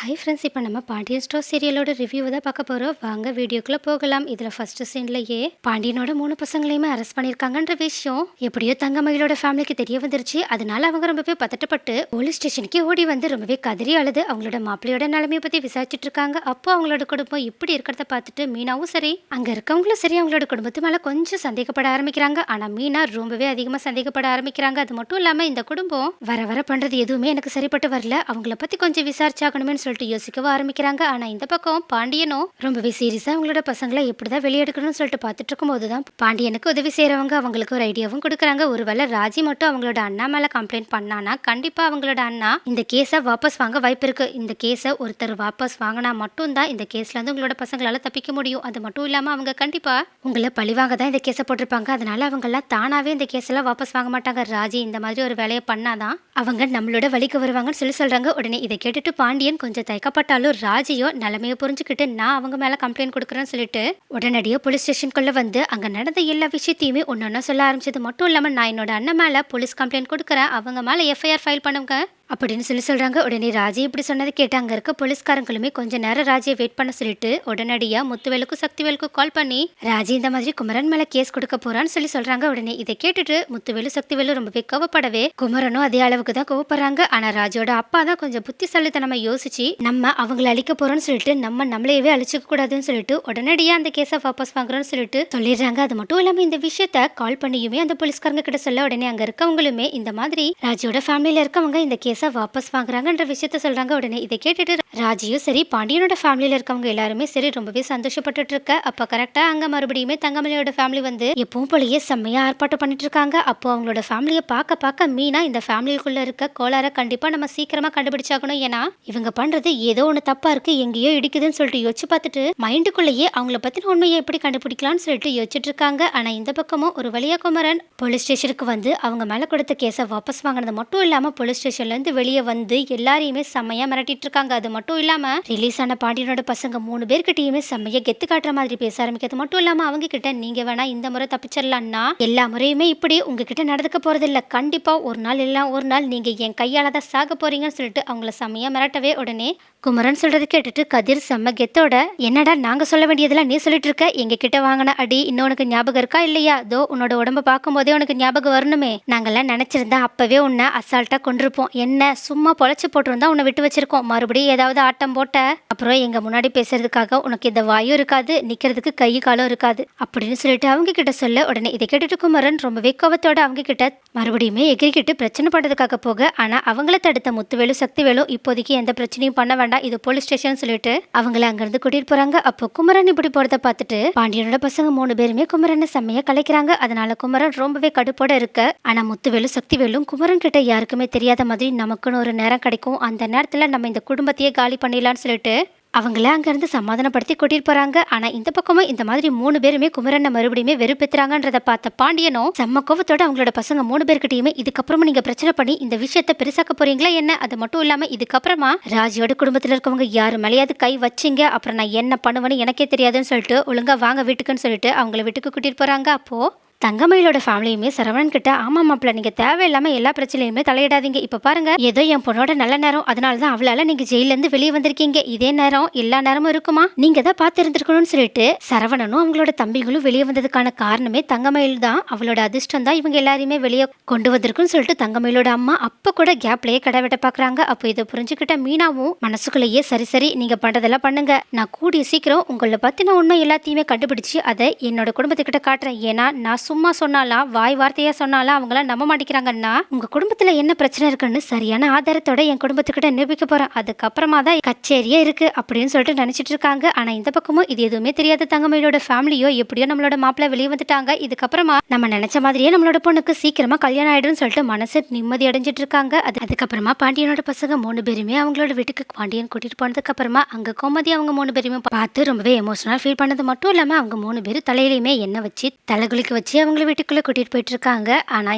Hi friends இப்போ நம்ம Pandian store சீரியலோட review தான் பார்க்க போகிறோம் வாங்க வீடியோக்குள்ளே போகலாம். இதில் ஃபர்ஸ்ட் சீன்லேயே பாண்டியனோட மூணு பசங்களையுமே அரெஸ்ட் பண்ணியிருக்காங்கன்ற விஷயம். எப்படியோ தங்கமயிலோட ஃபேமிலிக்கு தெரிய வந்துருச்சு. அதனால அவங்க ரொம்பவே பதட்டப்பட்டு போலீஸ் ஸ்டேஷனுக்கு ஓடி வந்து ரொம்பவே கதறி அழுது அவங்களோட மாப்பிள்ளையோட நிலைமையை பற்றி விசாரிச்சுட்டு இருக்காங்க. அப்போ அவங்களோட குடும்பம் இப்படி இருக்கிறத பார்த்துட்டு மீனாவும் சரி. அங்கே இருக்கவங்களும் சரி அவங்களோட குடும்பத்து மேலே கொஞ்சம் சந்தேகப்பட ஆரம்பிக்கிறாங்க. ஆனால் மீனா ரொம்பவே அதிகமாக சந்தேகப்பட ஆரம்பிக்கிறாங்க. அது மட்டும் இல்லாமல் இந்த குடும்பம் வர வர பண்ணுறது எதுவுமே எனக்கு சரிப்பட்டு வரல. அவங்கள பற்றி கொஞ்சம் விசாரிச்சாகணுமே சொல்லிட்டு யோசிக்கவும் ஆரம்பிக்கிறாங்க. ஆனால் இந்த பக்கம் பாண்டியனும் ரொம்பவே சீரியஸாக அவங்களோட பசங்களை எப்படி தான் வெளியெடுக்கணும்னு சொல்லிட்டு பார்த்துட்டு இருக்கும்போது தான் பாண்டியனுக்கு உதவி செய்கிறவங்க அவங்களுக்கு ஒரு ஐடியாவும் கொடுக்குறாங்க. ஒருவேளை ராஜி மட்டும் அவங்களோட அண்ணா மேலே கம்ப்ளைண்ட் பண்ணானா கண்டிப்பாக அவங்களோட அண்ணா இந்த கேஸை வாபஸ் வாங்க வாய்ப்பு இருக்கு. இந்த கேஸை ஒருத்தர் வாபஸ் வாங்கினா மட்டும்தான் இந்த கேஸ்ல இருந்து உங்களோட பசங்களால் தப்பிக்க முடியும். அது மட்டும் இல்லாமல் அவங்க கண்டிப்பாக உங்களை பழிவாங்க தான் இந்த கேஸை போட்டிருப்பாங்க. அதனால அவங்கெல்லாம் தானாகவே இந்த கேஸெல்லாம் வாபஸ் வாங்க மாட்டாங்க. ராஜி இந்த மாதிரி ஒரு வேலையை பண்ணாதான் அவங்க நம்மளோட வழிக்கு வருவாங்கன்னு சொல்லி சொல்கிறாங்க உடனே இதை கேட்டுட்டு பாண்டியன் கொஞ்சம் தயக்கப்பட்டாலும் ராஜியோ நிலைமையை புரிஞ்சுக்கிட்டு நான் அவங்க மேலே கம்ப்ளைண்ட் கொடுக்குறேன்னு சொல்லிட்டு உடனடியாக போலீஸ் ஸ்டேஷனுக்குள்ளே வந்து அங்கே நடந்த எல்லா விஷயத்தையுமே ஒன்னொன்னா சொல்ல ஆரம்பிச்சது. மட்டும் இல்லாமல் நான் என்னோட அண்ணன் மேலே போலீஸ் கம்ப்ளைண்ட் கொடுக்குறேன். அவங்க மேலே எஃப்ஐஆர் ஃபைல் பண்ணுங்க. அப்படின்னு சொல்லி சொல்கிறாங்க உடனே ராஜி இப்படி சொன்னதை கேட்டு அங்கே இருக்க போலீஸ்காரங்களுமே கொஞ்ச நேரம் ராஜியை வெயிட் பண்ண சொல்லிட்டு உடனடியாக முத்துவேலுக்கும் சக்திவேலுக்கும் கால் பண்ணி ராஜி இந்த மாதிரி குமரன் மேலே கேஸ் கொடுக்க போறான்னு சொல்லி சொல்கிறாங்க உடனே இதை கேட்டுட்டு முத்துவேலு சக்திவேலு ரொம்பவே கோவப்படவே குமரனும் அதே அளவுக்கு தான் கோவப்படுறாங்க. ஆனால் ராஜோட அப்பா தான் கொஞ்சம் புத்திசாலித்தனமா யோசிச்சு நம்ம அவங்கள அழிக்க போறோம்னு சொல்லிட்டு நம்ம நம்மளையவே அழிச்சுக்க கூடாதுன்னு சொல்லிட்டு உடனடியாக அந்த கேஸை வாபஸ் வாங்குறோம்னு சொல்லிட்டு சொல்லிடுறாங்க. அது மட்டும் இல்லாமல் இந்த விஷயத்த கால் பண்ணியுமே அந்த போலீஸ்காரங்க கிட்ட சொல்ல உடனே அங்கே இருக்கவங்களுமே இந்த மாதிரி ராஜியோட ஃபேமிலியில் இருக்கவங்க இந்த கேஸ் வாபஸ் வாங்குறாங்கன்ற விஷயத்த சொல்றாங்க உடனே. இதை கேட்டுட்டு ராஜியும் சரி பாண்டியனோட ஃபேமிலியில இருக்கவங்க எல்லாருமே சரி ரொம்பவே சந்தோஷப்பட்டுட்டு இருக்க. அப்ப கரெக்டா அங்க மறுபடியுமே தங்கமணியோட ஃபேமிலி வந்து எப்பவும் போலயே செம்மையா ஆர்ப்பாட்டம் பண்ணிட்டு இருக்காங்க. அப்போ அவங்களோட ஃபேமிலியை பார்க்க பார்க்க மீனா இந்த ஃபேமிலிக்குள்ள இருக்க கோளார கண்டிப்பா நம்ம சீக்கிரமா கண்டுபிடிச்சாகணும் ஏன்னா இவங்க பண்றது ஏதோ ஒண்ணு தப்பா இருக்கு எங்கேயோ இடிக்குதுன்னு சொல்லிட்டு யோசிச்சு பார்த்துட்டு மைண்டுக்குள்ளேயே அவங்கள பத்தின உண்மையை எப்படி கண்டுபிடிக்கலாம்னு சொல்லிட்டு யோசிச்சுட்டு இருக்காங்க. ஆனா இந்த பக்கமும் ஒரு வழியா குமரன் போலீஸ் ஸ்டேஷனுக்கு வந்து அவங்க மேல கொடுத்த கேஸை வாபஸ் வாங்கினது மட்டும் இல்லாம போலீஸ் ஸ்டேஷன்ல இருந்து வெளியே வந்து எல்லாரையுமே செம்மையா மிரட்டிட்டு இருக்காங்க அது மட்டும் இல்லாம ரிலீஸ் ஆன பாண்டியனோட பசங்க மூணு பேர்கிட்டயுமே செம்மையா கெத்து காட்டுற மாதிரி பேச ஆரம்பிக்கிறது. மட்டும் இல்லாம அவங்க கிட்ட நீங்க வேணா இந்த முறை தப்பிச்சிடலாம்னா எல்லா முறையுமே இப்படி உங்ககிட்ட நடந்துக்க போறது இல்ல கண்டிப்பா ஒரு நாள் இல்ல ஒரு நாள் நீங்க என் கையால தான் சாக போறீங்கன்னு சொல்லிட்டு அவங்கள செம்மையா மிரட்டவே உடனே குமரன் சொல்றது கேட்டுட்டு கதிர் செம்ம கெத்தோட என்னடா நாங்க சொல்ல வேண்டியதெல்லாம் நீ சொல்லிட்டு இருக்க? எங்க கிட்ட வாங்கின அடி இன்னும் உனக்கு ஞாபகம் இருக்கா இல்லையா? தோ உன்னோட உடம்ப பார்க்கும்போதே உனக்கு ஞாபகம் வரணுமே. நாங்கெல்லாம் நினைச்சிருந்தா அப்பவே உன்னை அசால்ட்டா கொண்டிருப்போம் என்ன சும்மா பொழைச்சு போட்டிருந்தா உன்னை விட்டு வச்சிருக்கோம். மறுபடியும் ஏதாவது ஆட்டம் போட்ட அப்புறம் எங்க முன்னாடி பேசுறதுக்காக உனக்கு இந்த வாயும் இருக்காது நிக்கிறதுக்கு கை காலும் இருக்காது. அப்படின்னு சொல்லிட்டு அவங்க கிட்ட சொல்ல உடனே இதை கேட்டுட்டு குமரன் ரொம்பவே கோபத்தோட அவங்க கிட்ட மறுபடியுமே எகிரிக்கிட்டு பிரச்சனை பண்றதுக்காக போக ஆனா அவங்கள தடுத்த முத்துவேலு சக்திவேலும் இப்போதைக்கு எந்த பிரச்சனையும் பண்ண வேண்டாம் இது போலீஸ் ஸ்டேஷன் சொல்லிட்டு அவங்கள அங்கிருந்து கூட்டிட்டு போறாங்க. அப்போ குமரன் இப்படி போறத பார்த்துட்டு பாண்டியனோட பசங்க மூணு பேருமே குமரனை செம்மையா கலைக்கிறாங்க. அதனால குமரன் ரொம்பவே கடுப்போட இருக்க. ஆனா முத்துவேலு சக்திவேலும் குமரன் கிட்ட யாருக்குமே தெரியாத மாதிரி நமக்குன்னு ஒரு நேரம் கிடைக்கும். அந்த நேரத்துல நம்ம இந்த குடும்பத்தையே காலி பண்ணிடலாம்னு சொல்லிட்டு அவங்கள அங்கேருந்து சமாதானப்படுத்தி கூட்டிட்டு போறாங்க. ஆனா இந்த பக்கமும் இந்த மாதிரி மூணு பேருமே குமரனை மறுபடியுமே வெறுப்பேத்துறாங்கன்றத பார்த்த பாண்டியனும் செம்ம கோவத்தோட அவங்களோட பசங்க மூணு பேர்கிட்டயுமே இதுக்கப்புறமா நீங்க பிரச்சனை பண்ணி இந்த விஷயத்த பெருசாக்க போறீங்களா என்ன? அது மட்டும் இல்லாம இதுக்கப்புறமா ராஜியோட குடும்பத்துல இருக்கவங்க யாரு மேலேயாவது கை வச்சிங்க? அப்புறம் நான் என்ன பண்ணுவேன்னு எனக்கே தெரியாதுன்னு சொல்லிட்டு ஒழுங்கா வாங்க வீட்டுக்குன்னு சொல்லிட்டு அவங்கள வீட்டுக்கு கூட்டிட்டு போறாங்க அப்போ? தங்கமயிலோட ஃபேமிலியுமே சரவணன் கிட்ட ஆமா மாப்பிள்ள நீங்க தேவையில்லாம எல்லா பிரச்சனையுமே தலையிடாதீங்க. இப்ப பாருங்க ஏதோ என் பொண்ணோட நல்ல நேரம். அதனால தான் அவளால நீங்க ஜெயில இருந்து வெளியே வந்திருக்கீங்க. இதே நேரம் எல்லா நேரமும் இருக்குமா? நீங்க தான் பார்த்து இருந்திருக்கணும்னு சொல்லிட்டு சரவணனும் அவங்களோட தம்பிகளும் வெளியே வந்ததுக்கான காரணமே தங்கமயில் தான். அவளோட அதிர்ஷ்டம் தான் இவங்க எல்லாரையுமே வெளியே கொண்டு வந்திருக்குன்னு சொல்லிட்டு தங்கமயிலோட அம்மா அப்ப கூட கேப்லயே கடை வெட்ட பாக்குறாங்க. அப்போ இதை புரிஞ்சுக்கிட்ட மீனாவும் மனசுக்குள்ளேயே சரி சரி நீங்க பண்றதெல்லாம் பண்ணுங்க. நான் கூடிய சீக்கிரம் உங்களை பத்தின உண்மை எல்லாத்தையுமே கண்டுபிடிச்சு அதை என்னோட குடும்பத்துக்கிட்ட காட்டுறேன். ஏன்னா நான் சும்மா சொன்னாலாம் வாய் வார்த்தையாக சொன்னாலாம் அவங்களாம் நம்ப மாட்டேங்கிறாங்கன்னா உங்கள் குடும்பத்தில் என்ன பிரச்சனை இருக்குன்னு சரியான ஆதாரத்தோட என் குடும்பத்துக்கிட்ட நிரூபிக்க போகிறேன் அதுக்கப்புறமா தான் கச்சேரியே இருக்குது அப்படின்னு சொல்லிட்டு நினச்சிட்டு இருக்காங்க. ஆனால் இந்த பக்கமும் இது எதுவுமே தெரியாத தங்கமயிலோட ஃபேமிலியோ எப்படியோ நம்மளோட மாப்பிள்ள வெளியே வந்துட்டாங்க. இதுக்கப்புறமா நம்ம நினச்ச மாதிரியே நம்மளோட பொண்ணுக்கு சீக்கிரமா கல்யாணம் ஆயிடும்னு சொல்லிட்டு மனசு நிம்மதி அடைஞ்சிட்டு இருக்காங்க. அது அதுக்கப்புறமா பாண்டியனோட பசங்க மூணு பேருமே அவங்களோட வீட்டுக்கு பாண்டியன் கூட்டிட்டு போனதுக்கு அப்புறமா அங்க கோமதி அவங்க மூணு பேருமே பார்த்து ரொம்பவே எமோஷனல் ஃபீல் பண்ணது மட்டும் இல்லாம அவங்க மூணு பேரும் தலையிலையுமே எண்ணெய் வச்சு தலைகுளிக்க வச்சு அவங்கள வீட்டுக்குள்ளே கூட்டிகிட்டு போயிட்டு இருக்காங்க.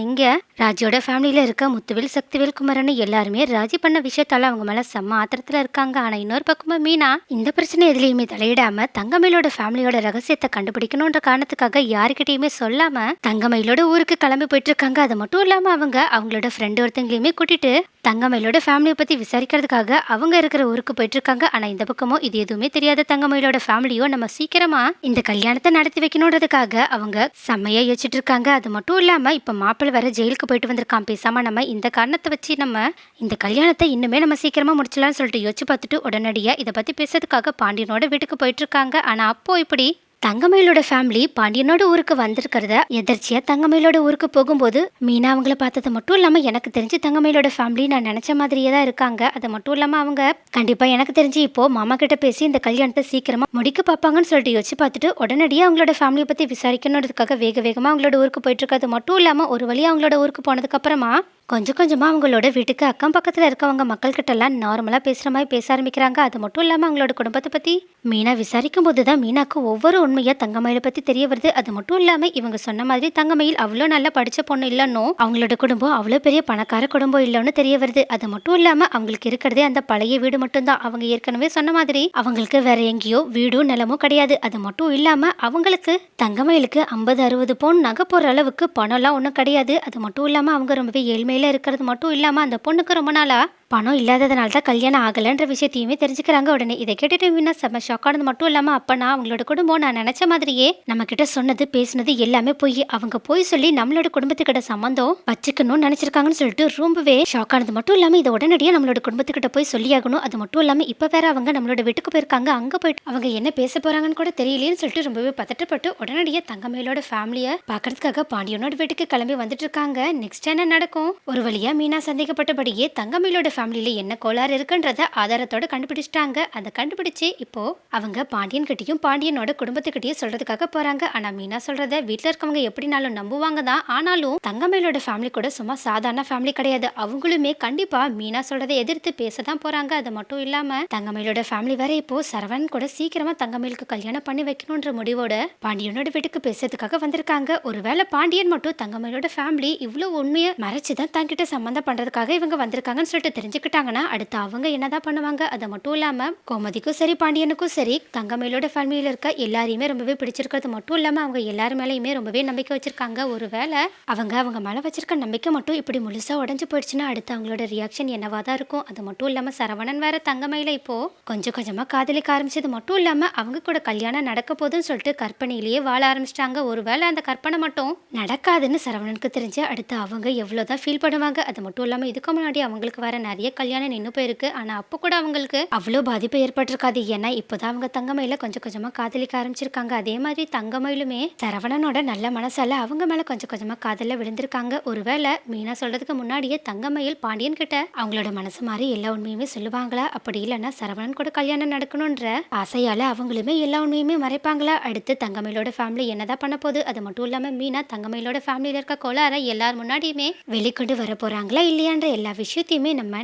இங்கே ராஜியோட ஃபேமிலியில் இருக்க முத்துவேல் சக்திவேல் குமரன் எல்லாருமே ராஜி பண்ண விஷயத்தால் அவங்க மேலே செம்ம ஆத்திரத்தில் இருக்காங்க. ஆனால் இன்னொரு பக்கமாக மீனா இந்த பிரச்சனை எதுலேயுமே தலையிடாம தங்கமயிலோட ஃபேமிலியோட ரகசியத்தை கண்டுபிடிக்கணுன்ற காரணத்துக்காக யாருக்கிட்டையுமே சொல்லாமல் தங்கமயிலோட ஊருக்கு கிளம்பி போயிட்டு இருக்காங்க. அது மட்டும் இல்லாமல் அவங்க அவங்களோட ஃப்ரெண்டு ஒருத்தங்களையுமே கூட்டிட்டு தங்கமயிலோட ஃபேமிலியை பற்றி விசாரிக்கிறதுக்காக அவங்க இருக்கிற ஊருக்கு போயிட்டுருக்காங்க. ஆனால் இந்த பக்கமோ இது எதுவுமே தெரியாத தங்கமயிலோட ஃபேமிலியோ நம்ம சீக்கிரமாக இந்த கல்யாணத்தை நடத்தி வைக்கணுன்றதுக்காக அவங்க செம்மையாக யோசிச்சுட்டு இருக்காங்க அது மட்டும் இல்லாமல் இப்போ மாப்பிள்ளை வேற ஜெயிலுக்கு போயிட்டு வந்திருக்கான். பேசாமல் நம்ம இந்த காரணத்தை வச்சு நம்ம இந்த கல்யாணத்தை இன்னுமே நம்ம சீக்கிரமாக முடிச்சலாம்னு சொல்லிட்டு யோசிச்சு பார்த்துட்டு உடனடியாக இதை பற்றி பேசுறதுக்காக பாண்டியனோட வீட்டுக்கு போயிட்டுருக்காங்க. ஆனால் அப்போது இப்படி தங்கமயிலோட ஃபேமிலி பாண்டியனோட ஊருக்கு வந்திருக்கிறத எதர்ச்சியா தங்கமயிலோட ஊருக்கு போகும்போது மீனா அவங்கள பார்த்தது மட்டும் இல்லாம எனக்கு தெரிஞ்சு தங்கமயிலோட ஃபேமிலி நான் நினைச்ச மாதிரியே தான் இருக்காங்க. அது மட்டும் இல்லாம அவங்க கண்டிப்பா எனக்கு தெரிஞ்சு இப்போ மாமா கிட்ட பேசி இந்த கல்யாணத்தை சீக்கிரமா முடிக்க பார்ப்பாங்கன்னு சொல்லிட்டு யோசிச்சு பார்த்துட்டு உடனடியாக அவங்களோட ஃபேமிலியை பத்தி விசாரிக்கணுன்றதுக்காக வேக வேகமா அவங்களோட ஊருக்கு போயிட்டு இருக்கிறது மட்டும் இல்லாம ஒரு வழியா அவங்களோட ஊருக்கு போனதுக்கு அப்புறமா கொஞ்சம் கொஞ்சமாக அவங்களோட வீட்டுக்கு அக்கம் பக்கத்தில் இருக்கவங்க மக்கள்கிட்டலாம் நார்மலாக பேசுகிற மாதிரி பேச ஆரம்பிக்கிறாங்க. அது மட்டும் இல்லாமல் அவங்களோட குடும்பத்தை பற்றி மீனா விசாரிக்கும் போது தான் மீனாக்கு ஒவ்வொரு உண்மையாக தங்கமயிலை பற்றி தெரிய வருது. அது மட்டும் இல்லாமல் இவங்க சொன்ன மாதிரி தங்கமயில் அவ்வளோ நல்லா படித்த பொண்ணு இல்லைன்னோ அவங்களோட குடும்பம் அவ்வளோ பெரிய பணக்கார குடும்பம் இல்லைன்னு தெரிய வருது. அது மட்டும் இல்லாமல் அவங்களுக்கு இருக்கிறதே அந்த பழைய வீடு மட்டும்தான். அவங்க ஏற்கனவே சொன்ன மாதிரி அவங்களுக்கு வேற எங்கேயோ வீடும் நிலமும் கிடையாது. அது மட்டும் இல்லாமல் அவங்களுக்கு தங்கமயிலுக்கு ஐம்பது அறுபது பவுன் நகை போகிற அளவுக்கு பணம்லாம் ஒன்றும் கிடையாது. அது மட்டும் இல்லாமல் அவங்க ரொம்பவே ஏழ்மையில் இருக்கிறது மட்டும் இல்லாமல் அந்த பொண்ணுக்கு ரொம்ப நாளாக பணம் இல்லாததுனால தான் கல்யாணம் ஆகலைன்ற விஷயத்தையுமே தெரிஞ்சுக்கிறாங்க உடனே. இதை கேட்டுட்டு மீனா செம்ம ஷாக் ஆனது மட்டும் இல்லாமல் அப்போ நான் அவங்களோட குடும்பம் நான் நினச்ச மாதிரியே நம்ம கிட்ட சொன்னது பேசுனது எல்லாமே போய் அவங்க போய் சொல்லி நம்மளோட குடும்பத்துக்கிட்ட சம்மந்தம் வச்சுக்கணும்னு நினச்சிருக்காங்கன்னு சொல்லிட்டு ரொம்பவே ஷாக் ஆனது மட்டும் இல்லாமல் இதை உடனடியாக நம்மளோட குடும்பத்துக்கிட்ட போய் சொல்லியாகணும். அது மட்டும் இல்லாமல் இப்போ வேற அவங்க நம்மளோட வீட்டுக்கு போயிருக்காங்க. அங்கே போயிட்டு அவங்க என்ன பேச போறாங்கன்னு கூட தெரியலையேன்னு சொல்லிட்டு ரொம்பவே பதட்டப்பட்டு உடனடியாக தங்கமயிலோட ஃபேமிலியை பார்க்கறதுக்காக பாண்டியனோட வீட்டுக்கு கிளம்பி வந்துட்டு இருக்காங்க. நெக்ஸ்ட் என்ன நடக்கும்? ஒரு வழியா மீனா சந்தேகப்பட்டபடியே தங்கமயிலோட ஃபேமிலியில் என்ன கோளாறு இருக்குன்றத ஆதாரத்தோட கண்டுபிடிச்சிட்டாங்க. அதை கண்டுபிடிச்சு இப்போ அவங்க பாண்டியன் கிட்டேயும் பாண்டியனோட குடும்பத்துக்கிட்டயும் சொல்றதுக்காக போறாங்க. ஆனா மீனா சொல்றத வீட்டில் இருக்கவங்க எப்படினாலும் நம்புவாங்க தான். ஆனாலும் தங்கமையிலோட ஃபேமிலி கூட சும்மா சாதாரண ஃபேமிலி கிடையாது. அவங்களுமே கண்டிப்பா மீனா சொல்றதை எதிர்த்து பேச தான் போறாங்க. அது மட்டும் இல்லாம தங்கமயிலோட ஃபேமிலி வேற இப்போ சரவணன் கூட சீக்கிரமா தங்கமயிலுக்கு கல்யாணம் பண்ணி வைக்கணுன்ற முடிவோட பாண்டியனோட வீட்டுக்கு பேசுறதுக்காக வந்திருக்காங்க. ஒருவேளை பாண்டியன் மட்டும் தங்கமயிலோட ஃபேமிலி இவ்வளோ உண்மையை மறைச்சு தான் தங்கிட்ட சம்மந்தம் பண்றதுக்காக இவங்க வந்திருக்காங்கன்னு சொல்லிட்டு தெரிஞ்சு தெரிஞ்சுக்கிட்டாங்கன்னா அடுத்து அவங்க என்னதான் பண்ணுவாங்க? அது மட்டும் இல்லாமல் கோமதிக்கும் சரி பாண்டியனுக்கும் சரி தங்கமேலோட ஃபேமிலியில் இருக்க எல்லாரையுமே ரொம்பவே பிடிச்சிருக்கிறது மட்டும் இல்லாமல் அவங்க எல்லார் மேலேயுமே ரொம்பவே நம்பிக்கை வச்சிருக்காங்க. ஒருவேளை அவங்க அவங்க மேலே வச்சிருக்க நம்பிக்கை மட்டும் இப்படி முழுசாக உடஞ்சு போயிடுச்சுன்னா அடுத்து அவங்களோட ரியாக்ஷன் என்னவா தான் இருக்கும்? அது மட்டும் இல்லாமல் சரவணன் வேற தங்கமையில் இப்போ கொஞ்சம் கொஞ்சமாக காதலிக்க ஆரம்பிச்சது மட்டும் இல்லாமல் அவங்க கூட கல்யாணம் நடக்க போகுதுன்னு சொல்லிட்டு கற்பனையிலேயே வாழ ஆரம்பிச்சிட்டாங்க. ஒருவேளை அந்த கற்பனை மட்டும் நடக்காதுன்னு சரவணனுக்கு தெரிஞ்சு அடுத்து அவங்க எவ்வளோதான் ஃபீல் பண்ணுவாங்க அது மட்டும் இல்லாமல் இதுக்கு முன்னாடி அவங்களுக்கு வர நிறைய கல்யாணம் நின்று போயிருக்கு. ஆனால் அப்போ கூட அவங்களுக்கு அவ்வளோ பாதிப்பு ஏற்பட்டிருக்காது. ஏன்னா இப்போதான் அவங்க தங்கமயில கொஞ்சம் கொஞ்சமாக காதலிக்க ஆரம்பிச்சிருக்காங்க. அதே மாதிரி தங்கமயிலுமே சரவணனோட நல்ல மனசால அவங்க மேலே கொஞ்சம் கொஞ்சமாக காதலில் விழுந்திருக்காங்க. ஒருவேளை மீனா சொல்றதுக்கு முன்னாடியே தங்கமயில் பாண்டியன் கிட்ட அவங்களோட மனசு மாதிரி எல்லா உண்மையுமே சொல்லுவாங்களா? அப்படி இல்லைன்னா சரவணன் கூட கல்யாணம் நடக்கணுன்ற ஆசையால அவங்களுமே எல்லா உண்மையுமே மறைப்பாங்களா? அடுத்து தங்கமயிலோட ஃபேமிலி என்னதான் பண்ண போகுது? அது மட்டும் இல்லாமல் மீனா தங்கமயிலோட ஃபேமிலியில் இருக்க கோளாற எல்லார் முன்னாடியுமே வெளிக்கொண்டு வர போறாங்களா இல்லையான்ற எல்லா விஷயத்தையுமே நம்ம